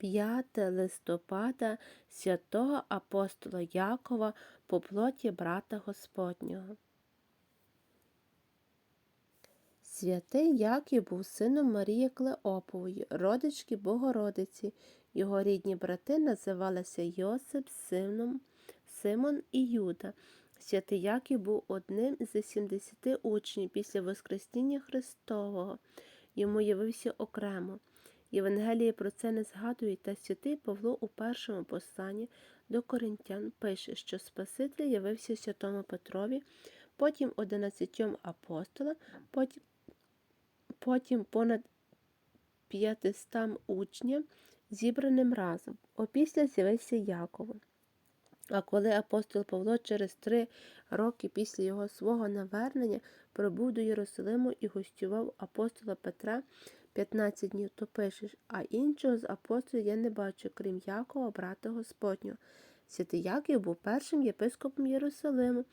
5 листопада святого апостола Якова по плоті брата Господнього. Святий Яків був сином Марії Клеопової, родички Богородиці. Його рідні брати називалися Йосип, Симон, Симон і Юда. Святий Яків був одним з 70 учнів після Воскресіння Христового. Йому явився окремо. Євангеліє про це не згадують, та святий Павло у першому посланні до коринтян пише, що Спаситель явився святому Петрові, потім одинадцятьом апостолам, потім, потім понад п'ятистам учням, зібраним разом. Опісля з'явився Якову. А коли апостол Павло через три роки після його свого навернення прибув до Єрусалиму і гостював апостола Петра 15 днів, то пишеш, а іншого з апостолів я не бачу, крім Якова, брата Господнього. Святий Яків був першим єпископом Єрусалиму.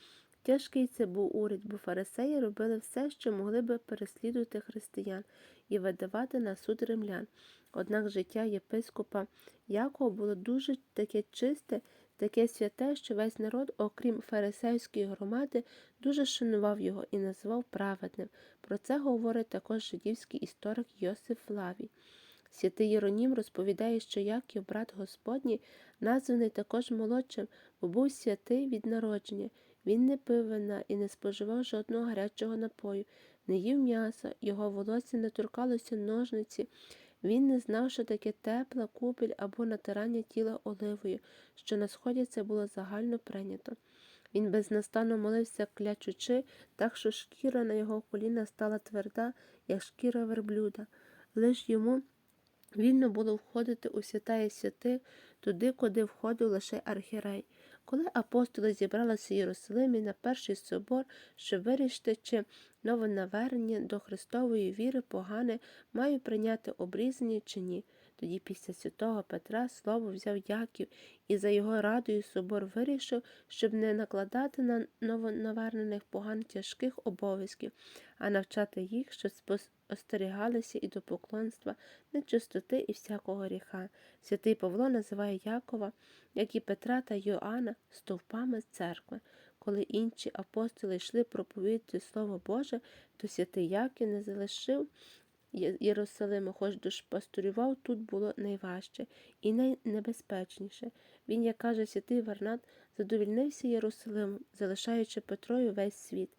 Тяжкий це був уряд, бо фарисеї робили все, що могли би переслідувати християн і видавати на суд римлян. Однак життя єпископа Якова було дуже таке чисте, таке святе, що весь народ, окрім фарисейської громади, дуже шанував його і називав праведним. Про це говорить також жидівський історик Йосиф Флавій. Святий Єронім розповідає, що Яків, брат Господній, названий також молодшим, бо був святий від народження. Він не пив вина і не споживав жодного гарячого напою, не їв м'яса, його волосся не торкалося ножниці. Він не знав, що таке тепла купель або натирання тіла оливою, що на сході це було загально прийнято. Він безнастанно молився, клячучи, так що шкіра на його коліна стала тверда, як шкіра верблюда. Лиш йому вільно було входити у святає святих, туди, куди входив лише архірей. Коли апостоли зібралися в Єрусалимі на перший собор, щоб вирішити, чи новонавернення до Христової віри погане має прийняти обрізання чи ні. Тоді після святого Петра слово взяв Яків, і за його радою собор вирішив, щоб не накладати на новонавернених поган тяжких обов'язків, а навчати їх, щоб остерігалися і до поклонства, нечистоти і всякого гріха. Святий Павло називає Якова, як і Петра та Йоанна, стовпами церкви. Коли інші апостоли йшли проповідати Слово Боже, то святий Яків не залишив Єрусалиму, хоч душпасторював, тут було найважче і найнебезпечніше. Він, як каже святий Варнат, задовільнився Єрусалимом, залишаючи Петрою весь світ.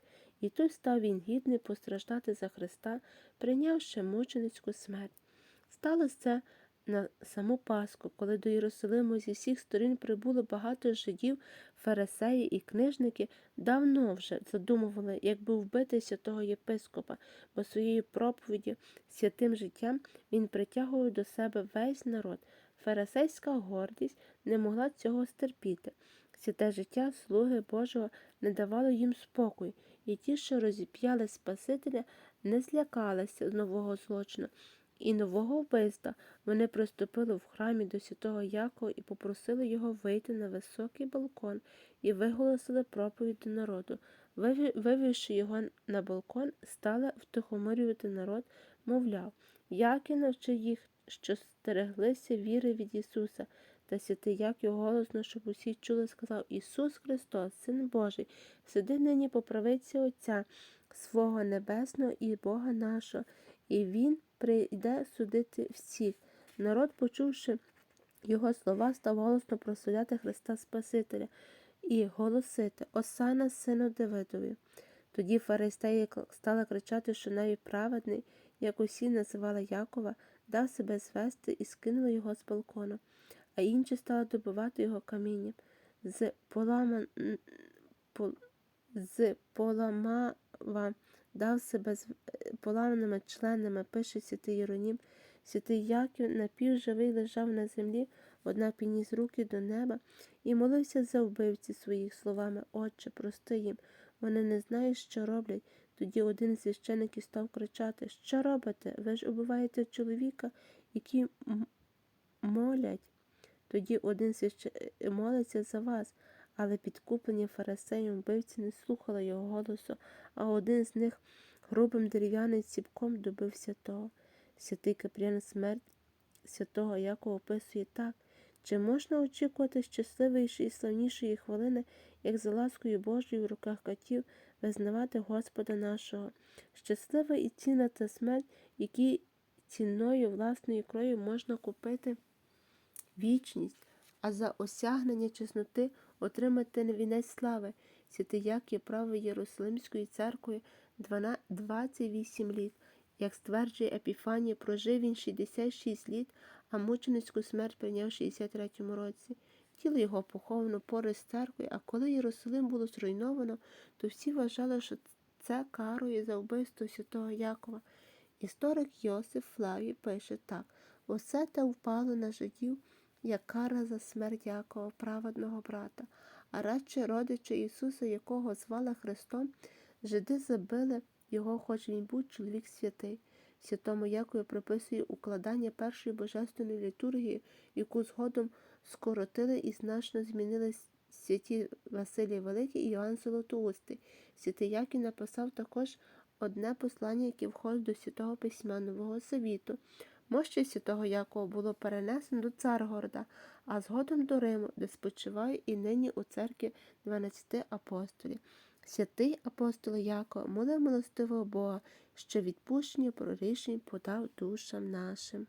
І тут став він гідний постраждати за Христа, прийнявши мученицьку смерть. Сталося це на саму Пасху, коли до Єрусалиму зі всіх сторін прибуло багато жидів, фарисеї і книжники, давно вже задумували, як би вбити святого єпископа, бо своєю проповіді, святим життям він притягував до себе весь народ. Фарисейська гордість не могла цього стерпіти. Святе життя слуги Божого не давало їм спокою, і ті, що розіп'яли Спасителя, не злякалися нового злочину і нового вбивства. Вони приступили в храмі до святого Якова і попросили його вийти на високий балкон і виголосили проповідь до народу. Вивівши його на балкон, стали втихомирювати народ, мовляв, як і навчи їх, що стереглися віри від Ісуса. Та святий Яків голосно, щоб усі чули, сказав Ісус Христос, Син Божий, сиди нині по правиці Отця свого Небесного і Бога нашого, і Він прийде судити всіх. Народ, почувши його слова, став голосно прославляти Христа Спасителя і голосити Осана, сину Давидові. Тоді фарисеї стали кричати, що навіть праведний, як усі називали Якова, дав себе звести і скинули його з балкона, а інші стали добивати його камінням. З полама... з поламава дав себе з е, поламаними членами, пише святий Єронім. Святий Яків напівживий лежав на землі, однак підніс руки до неба і молився за вбивці своїх словами Отче, прости їм. Вони не знають, що роблять. Тоді один з священиків став кричати Що робите? Ви ж убиваєте чоловіка, який молять. Тоді один священик молиться за вас. Але підкуплені фарисеєм вбивці не слухали його голосу, а один з них грубим дерев'яним ціпком добився того. Святий Капрян смерть святого Якова описує так. Чи можна очікувати щасливішої і славнішої хвилини, як за ласкою Божою в руках катів визнавати Господа нашого? Щаслива і цінна та смерть, які ціною власною кров'ю можна купити вічність, а за осягнення чесноти отримати вінець слави. Святий Яків правив Єрусалимською церквою 12 28 літ. Як стверджує Епіфанія, прожив він 66 літ, а мученицьку смерть прийняв в 63 році. Тіло його поховано поруч з церквою, а коли Єрусалим було зруйновано, то всі вважали, що це карою за вбивство святого Якова. Історик Йосиф Флавій пише так: усе те впало на жидів, як кара за смерть Якова, праведного брата, а радше родича Ісуса, якого звали Христом, жиди забили його, хоч він був чоловік святий. Святому Якові приписує укладання першої божественної літургії, яку згодом скоротили і значно змінили святі Василій Великий і Іоанн Золотоустий. Святий Яків написав також одне послання, яке входить до святого письма Нового Завіту. Мощі святого Якова було перенесено до Царгорода, а згодом до Риму, де спочиває і нині у церкві 12 апостолів. Святий апостол Яков молив милостивого Бога, що відпущення прорішень подав душам нашим.